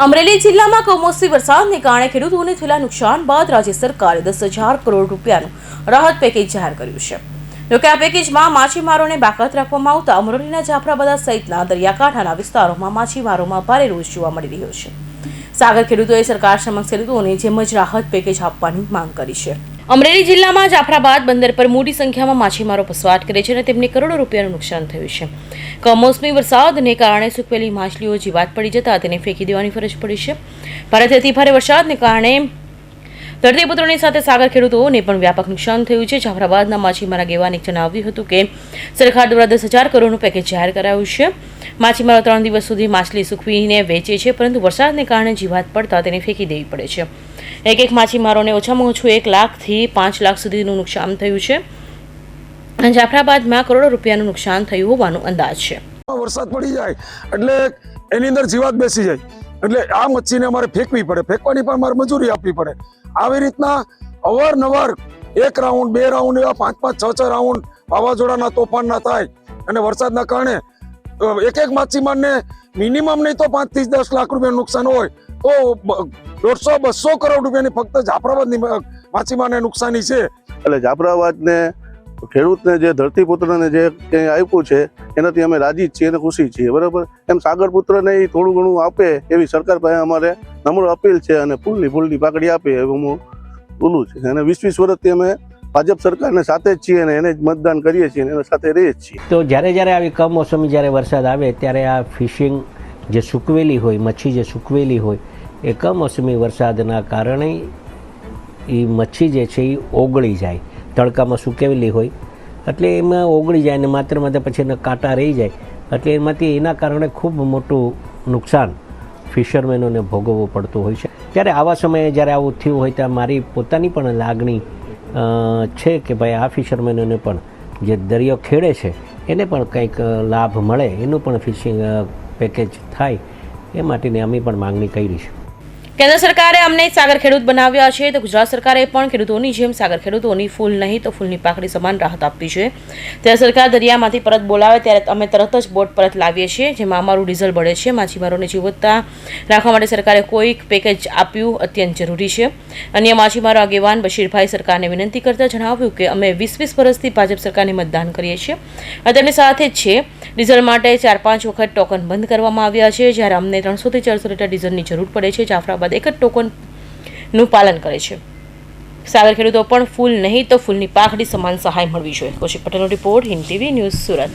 અમરેલી જિલ્લામાં કમોસમી વરસાદને કારણે ખેડૂતોને થયેલા નુકસાન બાદ રાજ્ય સરકારે દસ હજાર કરોડ રૂપિયાનું રાહત પેકેજ જાહેર કર્યું છે. જોકે આ પેકેજમાં માછીમારોને બાકાત રાખવામાં આવતા અમરેલીના જાફરાબાદા સહિતના દરિયાકાંઠાના વિસ્તારોમાં માછીમારોમાં ભારે રોષ જોવા મળી રહ્યો છે. સાગર ખેડૂતોએ સરકાર સમક્ષ ખેડૂતોને જેમ જ રાહત પેકેજ આપવાની માંગ કરી છે. અમરેલી જિલ્લામાં જાફરાબાદ બંદર પર મોટી સંખ્યામાં માછીમારો પસવાટ કરે છે અને તેમને કરોડો રૂપિયાનું નુકસાન થયું છે. કમોસમી વરસાદને કારણે સૂકવેલી માછલીઓ જીવાત પડી જતા તેને ફેંકી દેવાની ફરજ પડી છે. ભારતે અતિ વરસાદને કારણે ધરતીપુત્રોની સાથે સાગર ખેડૂતોને પણ વ્યાપક નુકસાન થયું છે. જાફરાબાદના માછીમારા ગેવાને જણાવ્યું હતું કે, સરકાર દ્વારા દસ હજાર કરોડનું પેકેજ જાહેર કરાયું છે. માછીમારો ત્રણ દિવસ સુધી માછલી સૂકવીને વેચે છે, પરંતુ વરસાદને કારણે જીવાત પડતા તેને ફેંકી દેવી પડે છે. એક એક માછીમારોને ઓછામાં ઓછું એક લાખથી પાંચ લાખ સુધીનું નુકસાન થયું છે. જાફરાબાદમાં કરોડો રૂપિયાનું નુકસાન થયું હોવાનો અંદાજ છે. વરસાદ પડી જાય એટલે એની અંદર જીવાત બેસી જાય. એટલે આ મચ્છીને અમારે ફેંકવી પડે. ફેંકવાની પણ અમારે મજૂરી આપવી પડે. આવી રીતના અવારનવાર એક રાઉન્ડ, બે રાઉન્ડ એવા પાંચ પાંચ, છ છ રાઉન્ડ વાવાઝોડાના તોફાનના થાય અને વરસાદના કારણે એક એક માછીમારને મિનિમમ નહીં તો પાંચથી દસ લાખ રૂપિયાનું નુકસાન હોય તો દોઢસો, બસો કરોડ રૂપિયાની ફક્ત જાફરાબાદની માછીમારને નુકસાની છે. એટલે જાફરાબાદને ખેડૂતને જે ધરતીપુત્રને જે કંઈ આપ્યું છે, એનાથી અમે રાજી જ છીએ અને ખુશી છીએ, બરાબર? એમ સાગરપુત્રને એ થોડું ઘણું આપે એવી સરકાર પાસે અમારે નમ્ર અપીલ છે અને ફૂલની ફૂલની પાકડી આપે એવું હું બોલું છે. અને વીસ વીસ વર્ષથી અમે ભાજપ સરકારને સાથે જ છીએ અને એને જ મતદાન કરીએ છીએ અને એના સાથે રહીએ છીએ. તો જ્યારે જ્યારે આવી કમોસમી જ્યારે વરસાદ આવે ત્યારે આ ફિશિંગ જે સૂકવેલી હોય, મચ્છી જે સૂકવેલી હોય, એ કમોસમી વરસાદના કારણે એ મચ્છી જે છે એ ઓગળી જાય. તડકામાં સૂકવેલી હોય. એટલે એમાં ઓગળી જાય અને માત્ર માત્ર પછી એના કાંટા રહી જાય. એટલે એમાંથી એના કારણે ખૂબ મોટું નુકસાન ફિશરમેનોને ભોગવવું પડતું હોય છે. ત્યારે આવા સમયે જ્યારે આવું થયું હોય ત્યારે મારી પોતાની પણ લાગણી છે કે ભાઈ આ ફિશરમેનોને પણ જે દરિયો ખેડે છે, એને પણ કંઈક લાભ મળે, એનું પણ ફિશિંગ પેકેજ થાય, એ માટેની અમે પણ માંગણી કરી છે. કેન્દ્ર સરકારે અમને સાગર ખેડૂત બનાવ્યા છે તો ગુજરાત સરકારે પણ ખેડૂતોની જેમ સાગર ખેડૂતોની ફૂલ નહીં તો ફૂલની પાકડી સમાન રાહત આપવી છે. ત્યારે સરકાર દરિયામાંથી પરત બોલાવે ત્યારે અમે તરત જ બોટ પરત લાવીએ છીએ, જેમાં અમારું ડીઝલ બળે છે. માછીમારોને જીવતતા રાખવા માટે સરકારે કોઈક પેકેજ આપ્યું અત્યંત જરૂરી છે. અન્ય માછીમારો આગેવાન બશીરભાઈ સરકારને વિનંતી કરતા જણાવ્યું કે અમે વીસ વીસ વર્ષથી ભાજપ સરકારને મતદાન કરીએ છીએ. અને તેમની સાથે જ છે, ડીઝલ માટે ચાર પાંચ વખત ટોકન બંધ કરવામાં આવ્યા છે. જ્યારે અમને ત્રણસોથી ચારસો લીટર ડીઝલની જરૂર પડે છે. જાફરાબાદ એક જ ટોકનનું પાલન કરે છે. સાગર ખેડૂતો પણ ફૂલ નહીં તો ફૂલની પાખડી સમાન સહાય મળવી જોઈએ. કૌશિક પટેલનો report Hind TV news Surat.